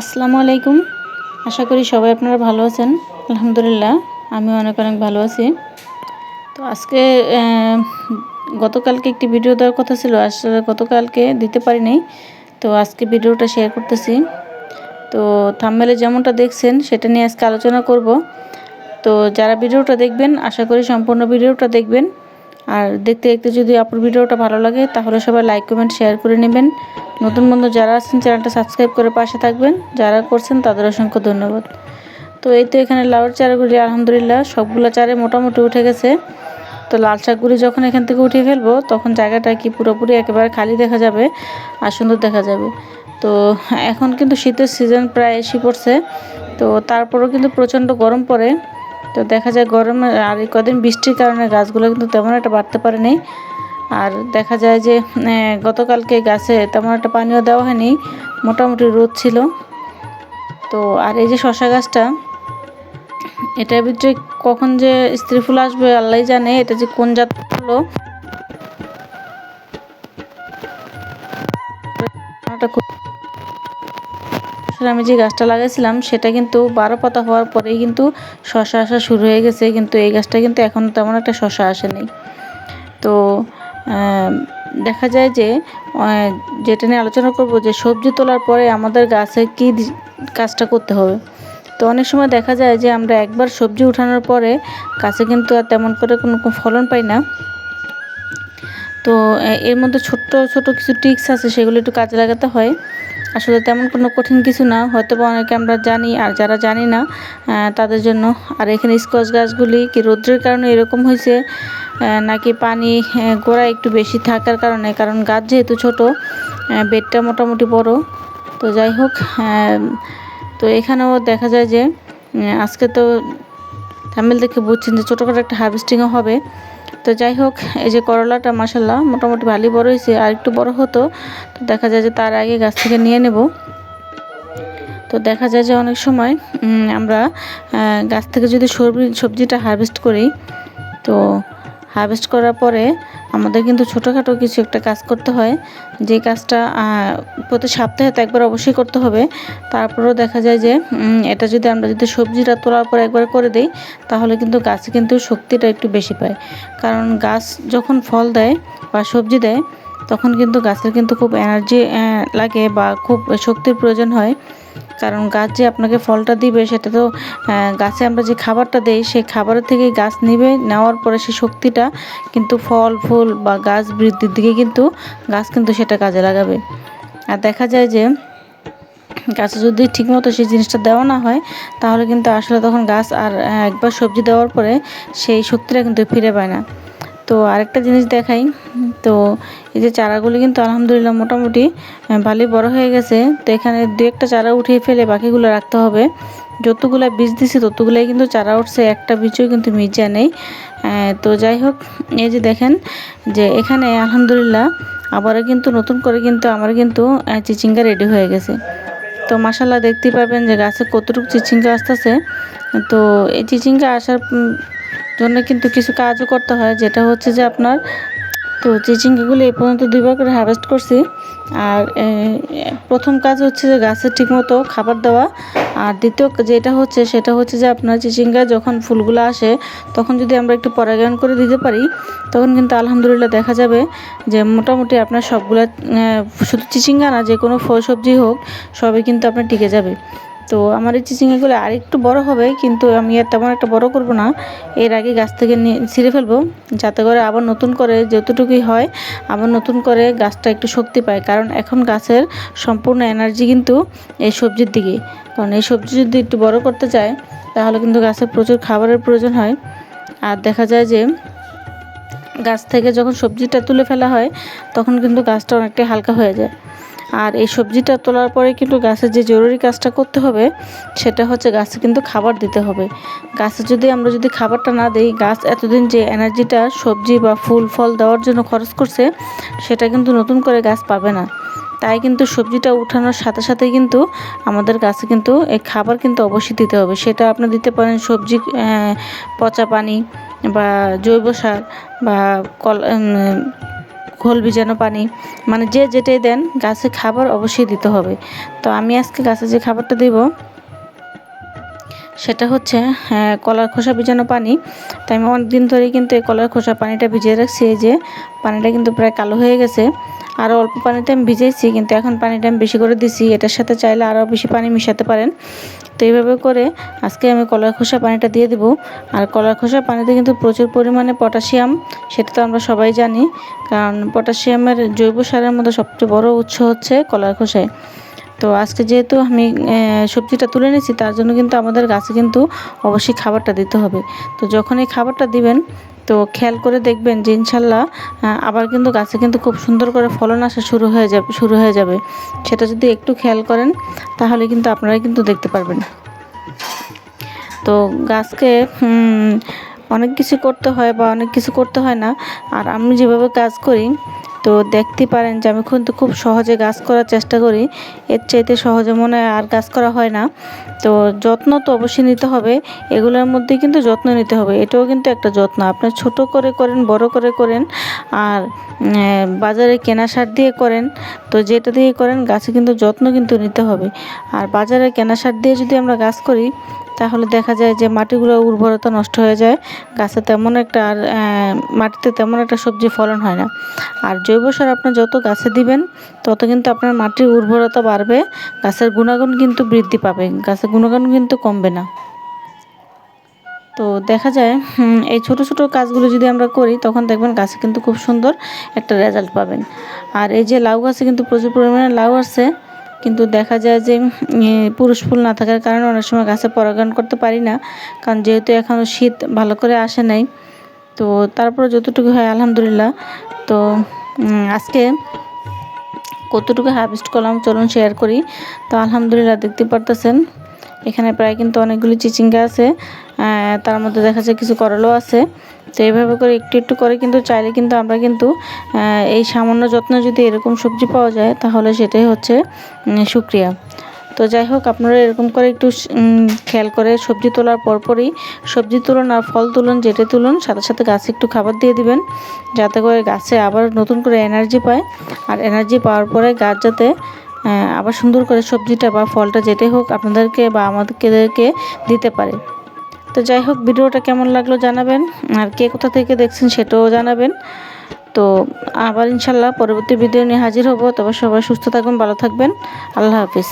আসসালামু আলাইকুম। আশা করি সবাই আপনারা ভালো আছেন। আলহামদুলিল্লাহ আমি অনেক অনেক ভালো আছি। তো আজকে গতকালকে একটি ভিডিও দেওয়ার কথা ছিল, আসলে গতকালকে দিতে পারিনি। তো আজকে ভিডিওটা শেয়ার করতেছি। তো থাম্বেলে যেমনটা দেখছেন, সেটা নিয়ে আজকে আলোচনা করব। তো যারা ভিডিওটা দেখবেন, আশা করি সম্পূর্ণ ভিডিওটা দেখবেন। আর দেখতে দেখতে যদি আপনার ভিডিওটা ভালো লাগে, তাহলে সবাই লাইক কমেন্ট শেয়ার করে নেবেন। নতুন বন্ধু যারা আছেন, চ্যানেলটা সাবস্ক্রাইব করে পাশে থাকবেন। যারা করছেন, তাদের অসংখ্য ধন্যবাদ। তো এই তো এখানে লাউর চারাগুলি, আলহামদুলিল্লাহ, সবগুলো চারে মোটামুটি উঠে গেছে। তো লাল শাকগুলি যখন এখান থেকে উঠিয়ে ফেলব, তখন জায়গাটা কি পুরোপুরি একেবারে খালি দেখা যাবে আর সুন্দর দেখা যাবে। তো এখন কিন্তু শীতের সিজন প্রায় এসে পড়ছে। তো তারপরেও কিন্তু প্রচণ্ড গরম পড়ে। তো দেখা যায় গরম, আর কদিন বৃষ্টির কারণে গাছগুলো কিন্তু তেমন একটা বাড়তে পারেনি। আর দেখা যায় যে গতকালকে গাছে তেমন একটা পানিও দেওয়া হয়নি, মোটামুটি রোদ ছিল। তো আর এই যে শশা গাছটা এটার ভিতরে কখন যে স্ত্রী ফুল আসবে আল্লাহ জানে, এটা যে কোন জাত হলো খুব- আসলে আমি যে গাছটা লাগাইছিলাম, সেটা কিন্তু বারো পাতা হওয়ার পরেই কিন্তু শশা আসা শুরু হয়ে গেছে, কিন্তু এই গাছটা কিন্তু এখন তেমন একটা শশা আসেনি। তো দেখা যায় যে যেটা নিয়ে আলোচনা করব যে, সবজি তোলার পরে আমাদের গাছে কি কাজটা করতে হবে। তো অনেক সময় দেখা যায় যে, আমরা একবার সবজি উঠানোর পরে গাছে কিন্তু আর তেমন করে কোনো ফলন পাই না। তো এর মধ্যে ছোট্ট ছোট কিছু টিক্স আছে, সেগুলো একটু কাজে লাগাতে হয়। আসলে তেমন কোনো কঠিন কিছু না হয়তো বা অনেকে আমরা জানি, আর যারা জানি না তাদের জন্য। আর এখানে স্কচ গাছগুলি কি রৌদ্রের কারণে এরকম হয়েছে নাকি পানি গোড়া একটু বেশি থাকার কারণে? কারণ গাছ যেহেতু ছোট বেডটা মোটামুটি বড়। তো যাই হোক তো এখানেও দেখা যায় যে আজকে তো থামেল দেখে বুঝছেন যে ছোটোখাটো একটা হার্ভেস্টিংও হবে। তো যাই হোক, এই যে করলাটা মাসাল্লাহ মোটামুটি ভালোই বড় হয়েছে। আর একটু বড় হতো, তো দেখা যায় যে তার আগে গাছ থেকে নিয়ে নেব। তো দেখা যায় যে অনেক সময় আমরা গাছ থেকে যদি সবজি, সবজিটা হারভেস্ট করি, তো হারভেস্ট করার পরে আমাদের কিন্তু ছোটোখাটো কিছু একটা কাজ করতে হয়। যে কাজটা প্রতি সপ্তাহে তো একবার অবশ্যই করতে হবে। তারপরেও দেখা যায় যে এটা যদি আমরা যদি সবজিটা তোলার পর একবার করে দিই, তাহলে কিন্তু গাছে কিন্তু শক্তিটা একটু বেশি পায়। কারণ গাছ যখন ফল দেয় বা সবজি দেয়, তখন কিন্তু গাছের কিন্তু খুব এনার্জি লাগে বা খুব শক্তির প্রয়োজন হয়। কারণ গাছ যে আপনাকে ফলটা দিবে, সেটা তো গাছে আমরা যে খাবারটা দেই, সেই খাবারের থেকেই গাছ নিবে, নেওয়ার পরে সেই শক্তিটা কিন্তু ফল, ফুল বা গাছ বৃদ্ধির দিকে কিন্তু গাছ কিন্তু সেটা কাজে লাগাবে। আর দেখা যায় যে, গাছে যদি ঠিকমতো সেই জিনিসটা দেওয়া না হয়, তাহলে কিন্তু আসলে তখন গাছ আর একবার সবজি দেওয়ার পরে সেই শক্তিটা কিন্তু ফিরে পায় না। তো আরেকটা জিনিস দেখাই। তো এই যে চারাগুলি কিন্তু আলহামদুলিল্লাহ মোটামুটি ভালোই বড় হয়ে গেছে। তো এখানে দু একটা চারা উঠিয়ে ফেলে বাকিগুলো রাখতে হবে। যতগুলা বীজ দিছি ততগুলাই কিন্তু চারা উঠছে, একটা বীজও কিন্তু মির্জা নেই। তো যাই হোক, এই যে দেখেন যে এখানে আলহামদুলিল্লাহ আবারও কিন্তু নতুন করে কিন্তু আমার কিন্তু চিচিঙ্গা রেডি হয়ে গেছে। তো মাসাল্লাহ দেখতেই পাবেন যে গাছে কতটুকু চিচিঙ্গা আসতেছে। তো এই চিচিঙ্গা আসার জন্য কিন্তু কিছু কাজও করতে হয়। যেটা হচ্ছে যে আপনার, তো চিচিঙ্গাগুলো এই পর্যন্ত দুইবার করে হারভেস্ট করছি, আর প্রথম কাজ হচ্ছে যে গাছের ঠিকমতো খাবার দেওয়া, আর দ্বিতীয় যেটা হচ্ছে সেটা হচ্ছে যে আপনার চিচিঙ্গা যখন ফুলগুলো আসে, তখন যদি আমরা একটু পরাগায়ন করে দিতে পারি, তখন কিন্তু আলহামদুলিল্লাহ দেখা যাবে যে মোটামুটি আপনার সবগুলা শুধু চিচিঙ্গা না, যে কোনো ফল সবজি হোক, সবই কিন্তু আপনার টিকে যাবে। তো আমার এই চিচিঙ্গাগুলো আর একটু বড় হবে, কিন্তু আমি আর তেমন একটা বড় করব না। এর আগে গাছ থেকে ছিঁড়ে ফেলব, যাতে করে আবার নতুন করে যতটুকুই হয়, আবার নতুন করে গাছটা একটু শক্তি পায়। কারণ এখন গাছের সম্পূর্ণ এনার্জি কিন্তু এই সবজির দিকে। কারণ এই সবজি যদি একটু বড় করতে চায়, তাহলে কিন্তু গাছের প্রচুর খাবারের প্রয়োজন হয়। আর দেখা যায় যে, গাছ থেকে যখন সবজিটা তুলে ফেলা হয়, তখন কিন্তু গাছটা অনেকটাই হালকা হয়ে যায়। আর এই সবজিটা তোলার পরে কিন্তু গাছের যে জরুরি কাজটা করতে হবে, সেটা হচ্ছে গাছে কিন্তু খাবার দিতে হবে। গাছে যদি আমরা যদি খাবারটা না দিই, গাছ এতদিন যে এনার্জিটা সবজি বা ফুল, ফল দেওয়ার জন্য খরচ করছে, সেটা কিন্তু নতুন করে গাছ পাবে না। তাই কিন্তু সবজিটা উঠানোর সাথে সাথে কিন্তু আমাদের গাছে কিন্তু এই খাবার কিন্তু অবশ্যই দিতে হবে। সেটা আপনি দিতে পারেন সবজি পচা পানি বা জৈব সার বা কল খোল ভিজানো পানি। মানে যে যেটাই দেন, গাছে খাবার অবশ্যই দিতে হবে। তো আমি আজকে গাছে যে খাবারটা দেব সেটা হচ্ছে হ্যাঁ, কলার খোসা ভিজানো পানি। তাই আমি অনেক দিন ধরেই কিন্তু এই কলার খোসা পানিটা ভিজিয়ে রাখছি। এই যে পানিটা কিন্তু প্রায় কালো হয়ে গেছে। আর অল্প পানিতে আমি ভিজেছি কিন্তু এখন পানিটা আমি বেশি করে দিছি। এটার সাথে চাইলে আরও বেশি পানি মিশাতে পারেন। তো এইভাবে করে আজকে আমি কলার খোসা পানিটা দিয়ে দেবো। আর কলার খোসা পানিতে কিন্তু প্রচুর পরিমাণে পটাশিয়াম সেটা তো আমরা সবাই জানি। কারণ পটাশিয়ামের জৈব সারের মধ্যে সবচেয়ে বড় উৎস হচ্ছে কলার খোসায়। তো আজকে যেহেতু আমি সবজিটা তুলে নিয়েছি তার জন্য কিন্তু আমাদের গাছে কিন্তু অবশ্যই খাবারটা দিতে হবে। তো যখন এই খাবারটা দিবেন, তো খেয়াল করে দেখবেন যে ইনশাল্লাহ আবার কিন্তু গাছে কিন্তু খুব সুন্দর করে ফলন আসা শুরু হয়ে যাবে, শুরু হয়ে যাবে। সেটা যদি একটু খেয়াল করেন, তাহলে কিন্তু আপনারাই কিন্তু দেখতে পারবেন। তো গাছকে অনেক কিছু করতে হয় বা অনেক কিছু করতে হয় না। আর আমি যেভাবে কাজ করি তো দেখতে পারেন যে আমি কিন্তু খুব সহজে গাছ করার চেষ্টা করি। এর চাইতে সহজে মনে আর গাছ করা হয় না। তো যত্ন তো অবশ্যই নিতে হবে। এগুলোর মধ্যে কিন্তু যত্ন নিতে হবে। এটাও কিন্তু একটা যত্ন। আপনার ছোট করে করেন, বড় করে করেন আর বাজারে কেনা সার দিয়ে করেন। তো যেটা দিয়ে করেন, গাছে কিন্তু যত্ন কিন্তু নিতে হবে। আর বাজারে কেনা সার দিয়ে যদি আমরা গাছ করি তাহলে দেখা যায় যে মাটিগুলোর উর্বরতা নষ্ট হয়ে যায়, গাছে তেমন একটা আর মাটিতে তেমন একটা সবজি ফলন হয় না। আর জৈব সার আপনি যত গাছে দিবেন, তত কিন্তু আপনার মাটির উর্বরতা বাড়বে, গাছের গুণাগুণ কিন্তু বৃদ্ধি পাবে, গাছের গুণাগুণ কিন্তু কমবে না। তো দেখা যায় এই ছোট ছোট কাজগুলো যদি আমরা করি, তখন দেখবেন গাছে কিন্তু খুব সুন্দর একটা রেজাল্ট পাবেন। আর এই যে লাউ গাছে কিন্তু প্রচুর পরিমাণে লাউ আসছে কিন্তু দেখা যায় যে পুরুষ ফুল না থাকার কারণে অনেক সময় গাছে পরাগায়ন করতে পারি না। কারণ যেহেতু এখনও শীত ভালো করে আসে নাই। তো তারপরে যতটুকু হয় আলহামদুলিল্লাহ। তো আজকে কতটুকু হারভেস্ট করলাম চলুন শেয়ার করি। তো আলহামদুলিল্লাহ দেখতে পারতেছেন, এখানে প্রায় কিন্তু অনেকগুলি চিচিঙ্গা আছে। তার মধ্যে দেখা যায় কিছু করলও আছে। তো এইভাবে করে একটু একটু করে কিন্তু চাইলে কিন্তু আমরা কিন্তু এই সামান্য যত্ন যদি এরকম সবজি পাওয়া যায় তাহলে সেটাই হচ্ছে সুক্রিয়া। তো যাই হোক, আপনারা এরকম করে একটু খেয়াল করে সবজি তোলার পরপরই সবজি তুলুন আর ফল তুলুন, যেটা তুলুন, সাথে সাথে গাছে একটু খাবার দিয়ে দিবেন। যাতে করে গাছে আবার নতুন করে এনার্জি পায়। আর এনার্জি পাওয়ার পরে গাছ যাতে আবার সুন্দর করে সবজিটা বা ফলটা যেটাই হোক আপনাদেরকে বা আমাদেরকে দিতে পারে। তো যাই হোক, ভিডিওটা কেমন লাগল জানাবেন। আর কে কোথা থেকে দেখছেন সেটাও জানাবেন। তো আবার ইনশাল্লাহ পরবর্তী ভিডিও নিয়ে হাজির হব। তবে সবাই সুস্থ থাকবেন, ভালো থাকবেন। আল্লাহ হাফিজ।